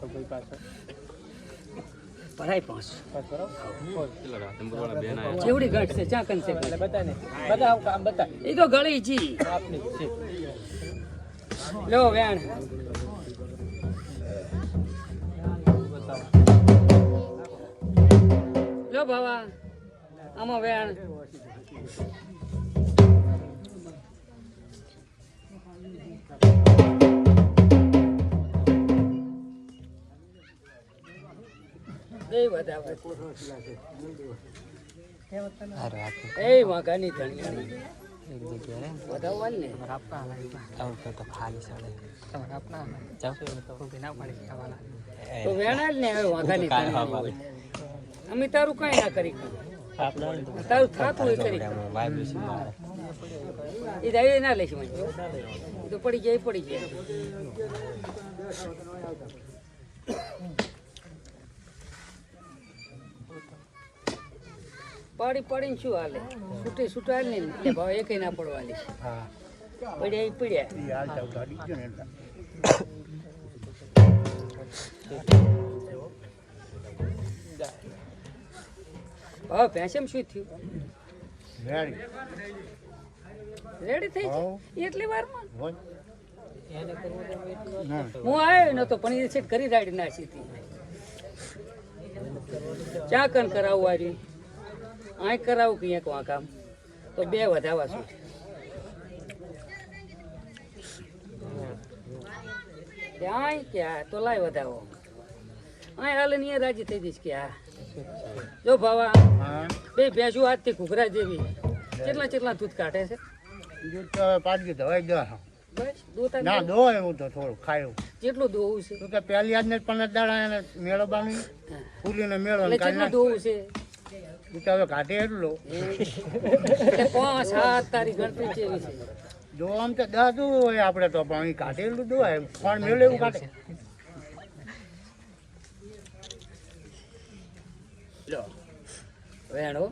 પાંચ ચંબુરવાળા બેન આયા જેવડી ઘટ છે ચા કન છે. બતાને બધા કામ બતા એ તો ગળી જી. આપની છે. લો વેણ. લો ભાવા. આમાં વેણ. અમે તારું કઈ ના કરી તારું થાતું હોય કરી એ દાવી ના લેશે મને. તો પડી જાય પડી જાય. પાડી પાડીને શું હાલે? છૂટે છૂટા ને એટલે ભાવ એકે ના પડવાની છે પડ્યા એ પડ્યા. ભાવ ભેંસેમ શું થયું? રેડી. થઈ જાય એટલી વારમાં? હું આવ્યો નતો પણ એ સેટ કરી રાડી નાખી હતી. ચા કન આરી આય કરાવું કે એક વાંકામ તો બે વધાવા છું ક્યાંય ક્યાં? તો લાય વધાવો. આય હાલ ને રાજી થઈ જઈશ કે આ જો ભાવા બે ભેંસું આજથી ઘૂઘરા જેવી. કેટલા કેટલા દૂધ કાઢે છે? ધવાઈ દૂધ ના આપી દો એવું તો થોડું ખાયું. કેટલું દોવું છે? તો કે પહેલી આજને પંદર દાડા એને મેળો બાની ફૂલીને મેળો એટલે દોવું છે? તું તો હવે કાઢે એટલો પાંચ સાત તારી ગણતરી જેવી છે? જો આમ તો દસ હોય આપણે તો પણ અહીં કાઢેલું દોવાય પણ મેળો એવું કાઢે. લો વેણો.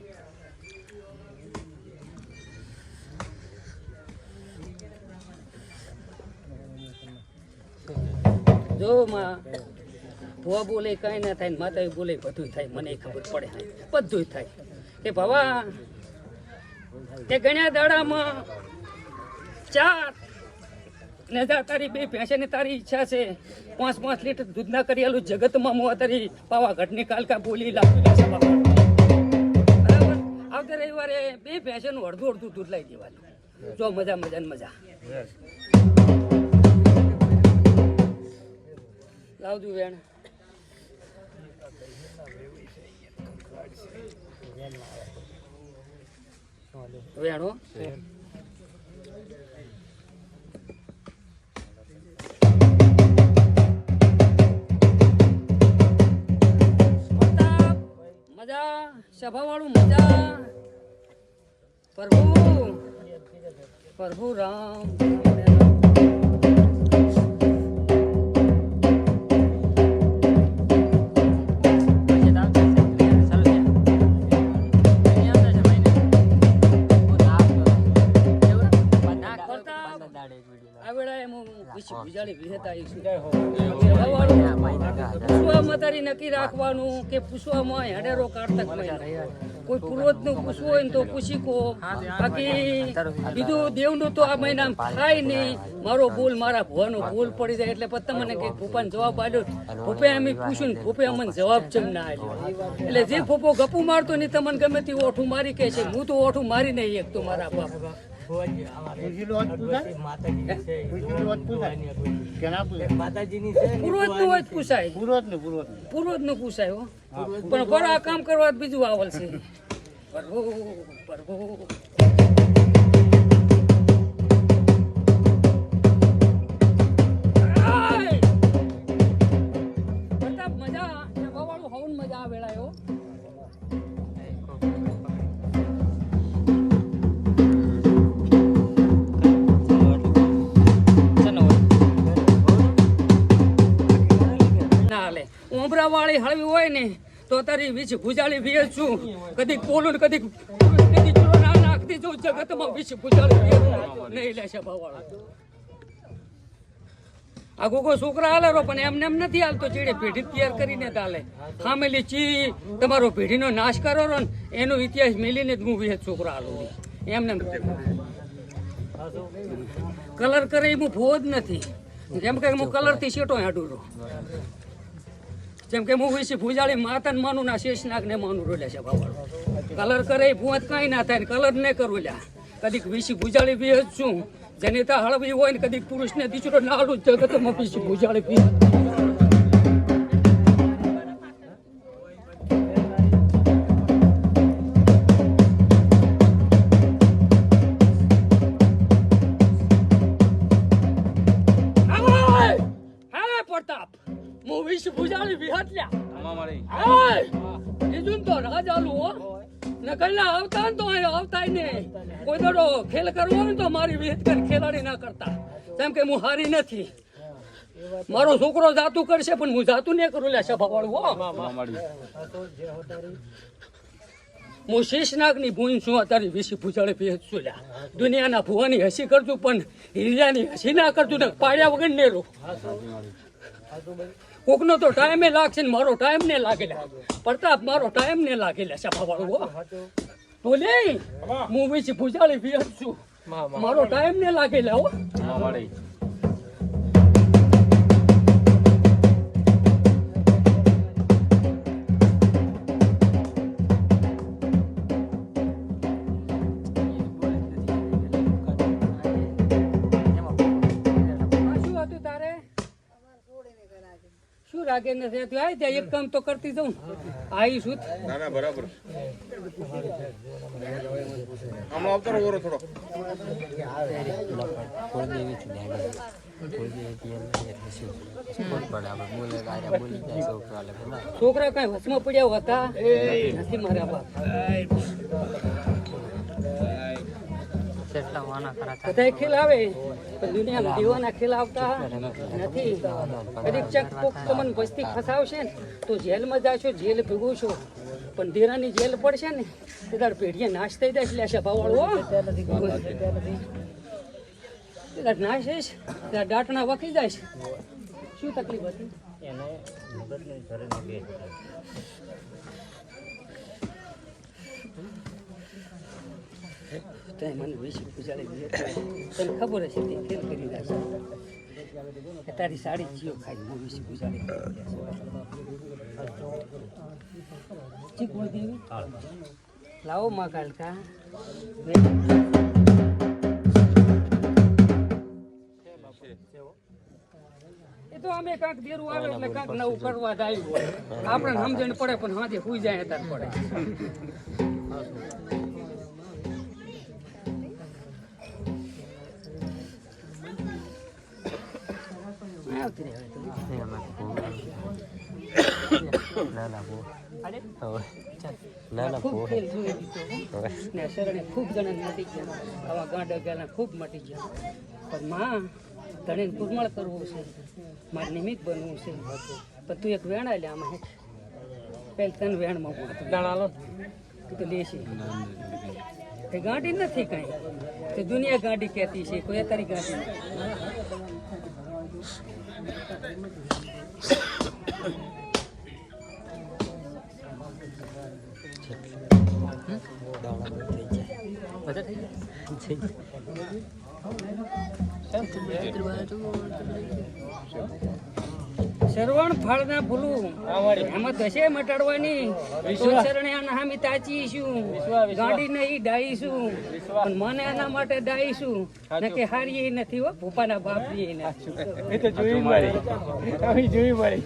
જો માં ભુવા બોલે કાંઈ ના થાય ને માતા બોલે બધું થાય મને ખબર પડે બધું થાય. કે ભવા તે ગણ્યા દાડામાં ચાર ને તારી બે ભેંસે તારી ઈચ્છા છે. પાંચ પાંચ લીટર દૂધના કરેલું જગતમાં મો તારી પાવાગઢની કાલકા બોલી બાપા બરાબર? આવતે રવિવારે બે ભેંસેનું અડધું અડધું દૂધ લઈ દેવાનું જો મજા મજા ને મજા. લાવજો વેણ. વેણો. મજા સભાવાળું મજા. પ્રભુ પ્રભુ રામ. પૂછવામાં તારી નક્કી રાખવાનું કે પૂછવામાં હેડેરો કાઢતક કોઈ પૂર્વજનું. પૂછવું હોય ને તો પૂછી કો બાકી બીજું દેવનું તો આ મહિના થાય નહીં. મારો ભૂલ મારા ભુવાનો ભૂલ પડી જાય એટલે પછી મને કઈ ભૂપાને જવાબ આપ્યો. ભૂપે અમે પૂછ્યું ને ભૂપે અમને જવાબ જેમ ના આપ્યો. એટલે જે ફૂપો ગપુ મારતો નહીં તમને ગમે તે ઓઠું મારી કે છે. હું. તો ઓઠું મારી નહીં એક તો મારા બાપ પૂછેલું હોત પૂછાય. પૂછેલું હોત પૂછાય. કે ના પૂછાય. પૂર્વજનું પૂછાય પણ આ કામ કરવા બીજું આવલ છે. પરભો પ્રભુ ઉમરા હળવી હોય ને તો તારી વીજ ભુજાળી વેચું કદી પોલું ને કદી કદી ચૂલો ના નાખતી જો જગતમાં વીજ ભૂજાળી વીએ નહીં લેશે ભાવાળા. આ ગોગો છોકરા હાલે રો પણ એમને એમ નથી હાલતો ચીડે પેઢી તૈયાર કરીને તાલે ખામેલી ચી, તમારો પેઢીનો નાશ કરો રો ને એનો ઇતિહાસ મેલીને જ હું વિહેત છોકરા હાલો. એમને કલર કરે હું ભૂવો જ નથી. જેમ કે હું કલરથી શેટો હાડું રહું જેમ કે હું વિશે ભૂજાળી માતાને માનું ના શેષનાગ ને માનું રોલ્યા છે બાવાળો. કલર કરે એ ભૂત કાંઈ ના થાય ને કલર ને કરું લ્યા. કદીક વિશે ભૂજાળી જ છું. જેની ત્યાં હળવી હોય ને કદીક પુરુષને દીચરો નાલું જ જગતમાં વિશે ભૂજાળી પીએ ભૂજાળી! કીધું ને તો રાજાલું હો. ને કઈના આવતા તો અહીં આવતાય ને. કોઈ દડો ખેલ કરવો ને તો મારી વિહિત કરી ખેલાડી ના કરતા. કે હું હારી નથી. મારો છોકરો જાતું કરશે પણ હું જાતું નહીં કરું લે સભા વાળું હો હું શેષનાગની ભૂન છું અત્યારે વિશી ભૂચાળે પીએ છું લ્યા. દુનિયાના ભુવાની હસી કરતું પણ હિરિયાની હસી ના કરતું ને પાડ્યા વગર ને રહું કોકનો તો ટાઈમે લાગશે ને મારો ટાઈમ ને લાગેલા. પ્રતાપ મારો ટાઈમ ને લાગેલા સભા વાળો હો. બોલે હું. વિશે ભૂજાળી ભેજ છું. મારો ટાઈમ ને લાગેલા હો. શું ને નથી તું આવી ત્યાં એક કામ તો કરતી જાઉં. આવી શું ના ના બરાબર. આમાં આવતો રહો ઓરો થોડો. છોકરા કઈ વચમાં પડ્યા હતા? નથી મારા બાપ. બધા ખેલ આવે? પણ દુનિયામાં દીવાના ખેલ આવતા નથી. ચક કોક તમને વસ્તી ફસાવશે ને તો જેલમાં જાશો જેલ ભેગું છો પણ ધીરાની જેલ પડશે ને તે તાર પેઢીએ નાશ થઈ જાય એટલે છે ભાવાળો નાશ થઈશ ત્યાં દાંટણા વખી જાય છે. શું તકલીફ હતી? તે મને પૂછાડી દીધી તને ખબર હશે તે ફેલ કરી કે તારી સાડી જીઓ ખાઈ હું પૂછાડી ચીક બોલતી એવી? લાવો માં કાલકા. એ તો અમે કાંક દેરું આવે એટલે કાંક નવું કરવા જ આવ્યું આપણે સમજણ પડે, પણ હાજે હુઈ જાય તાર પડે. ખૂબ મટી ગયા પણ માં તને કુરમળ કરવું છે મારે નિમિત્ત બનવું છે પણ તું એક વેણા લે આમાં પેલ તને વેણમાં પડતું દાણા લો તું તો લેશી તે ગાંડી નથી કાંઈ તે દુનિયા ગાંડી કહેતી છે કોઈ તારી ગાંડી Sen શ્રવણ ફળના ફૂલું. એમાં દશે મટાડવાની. શરણે આના તાચીશું. ગાંડી નહીં ડાઈશું પણ મને એના માટે ડાઈશું ને કે હારી એ નથી હો ભૂપાના બાપ એ તો જોઈ મળી અમે જોઈ મળી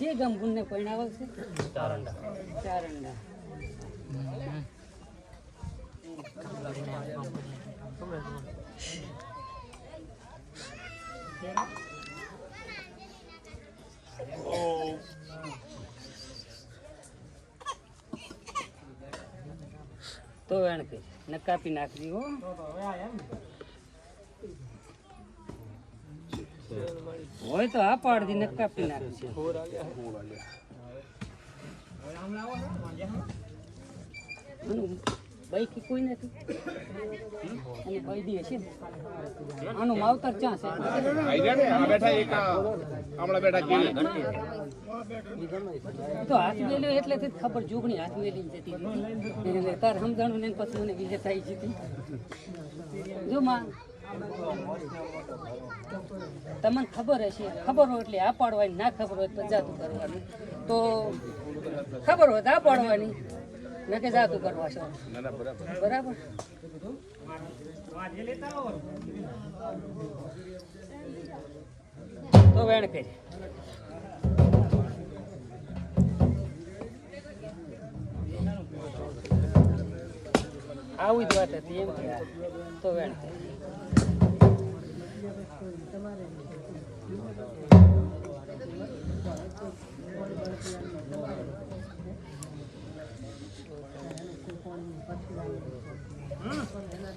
જે ગમ ગુણને પરિણાવક છે? ચારંડા. ચારંડા. તો એણ કે ને કાપી નાખજી હો. હોય તો આ પાડતી ને કાપી નાખશે આનું બાઈક કોઈ નથી અને કોઈ દી હશે આનું માવતર ક્યાં છે? આ બેઠા એક હમણાં બેઠા કે તો હાથ મેલ્યો એટલેથી જ ખબર જોગણી હાથ મેલી જતી એટલે તાર સમજાણું ને પછી મને વિજય થઈ જતી જો માં, તમને ખબર હશે, ખબર હોય એટલે આ પાડવાની, ના ખબર હોય તો જાતું કરવાનું. તો ખબર હોય તો આ પાડવાની. મેં કે જાતું કરવા છે બરાબર? તો વેણ કરી આવી જ વાત હતી એમ તો વેણ કરી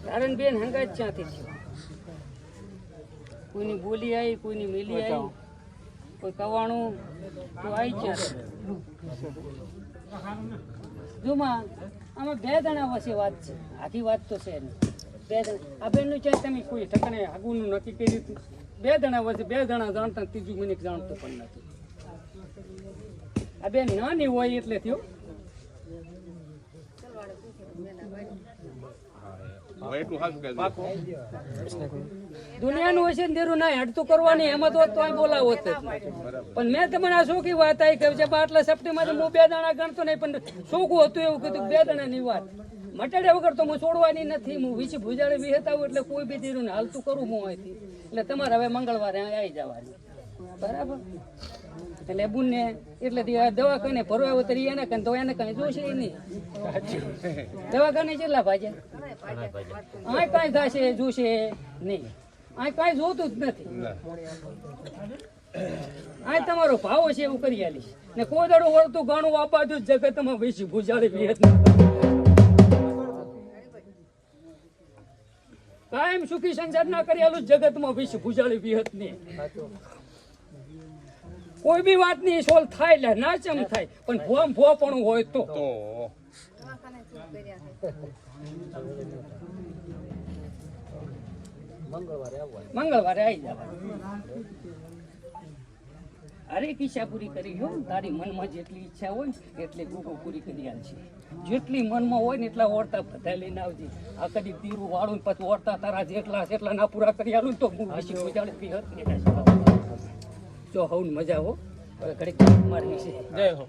તારણ બેન હંગાત ક્યાંથી થયો? કોઈની બોલી આવી કોઈની મેલી આવી? કોઈ કવાણું? તો આવી ક્યાં જોમાં આમાં બે જણા વચ્ચે વાત છે. આખી વાત તો છે બે જણા. આ બેનનું ચાહે તમે કોઈ ઠકણે આગુનું નક્કી કર્યું હતું? બે જણા વચ્ચે બે જણા જાણતા ત્રીજું મિનિટ જાણતો પણ નથી. આ બેન નાની હોય એટલે થયો હવે એટલું હાથ કે દુનિયાનું હશે ને દેરું ના હેડતું કરવાની એમાં તો તોય બોલાવો જ. પણ મેં તમને આ શોખી વાત આવી કે છે આટલા સપ્ટેમ્બર હું બે દાણા ગણતો નહીં પણ શોખું હતું એવું કીધું બે દાણાની વાત. મટાડ્યા વગર તો હું છોડવાની નથી હું વીસ ભૂજાડે વિહેતા હોય એટલે કોઈ બી દીરું ને હાલતું કરું હું અહીંથી. એટલે તમારે હવે મંગળવારે આવી જવાની. બરાબર? એટલે બુનને એટલે દવાખાને ભરવા ઉતરી એને કઈ તો એને કઈ જોશે નહીં. દવાખાને કેટલા ભાજે આ કઈ થશે, જોશે નહીં. આ કઈ જોતું જ નથી. આ તમારો ભાવો છે એવું કરી આલીશ. ને કોઈ દાડો વળતું ગાણું વાપાતું જ જગતમાં વેચી ભૂજાડી વિહત કાયમ સુખી સંસાર ના કરી આલું જગતમાં વેચી ભૂજાડી વિહત ને કોઈ બી વાતની સોલ્વ થાય એટલે ના ચમ થાય. પણ ભોમ ભોપણું હોય તો. તો. મંગળવારે આવી જવા અરે ઈચ્છા પૂરી કરી હો. તારી મનમાં જેટલી ઈચ્છા હોય ને એટલી ગુગો પૂરી કરી છે. જેટલી મનમાં હોય ને એટલા ઓરતા બધા લઈને આવજે. આ કદી તીરું વાળું પછી ઓરતા તારા જેટલા જેટલા ના પૂરા કરી આલું તો હું વિશે ઉજાડી પી હત જો હવ મજા હો. ઘડીક મારી છે. જય હો.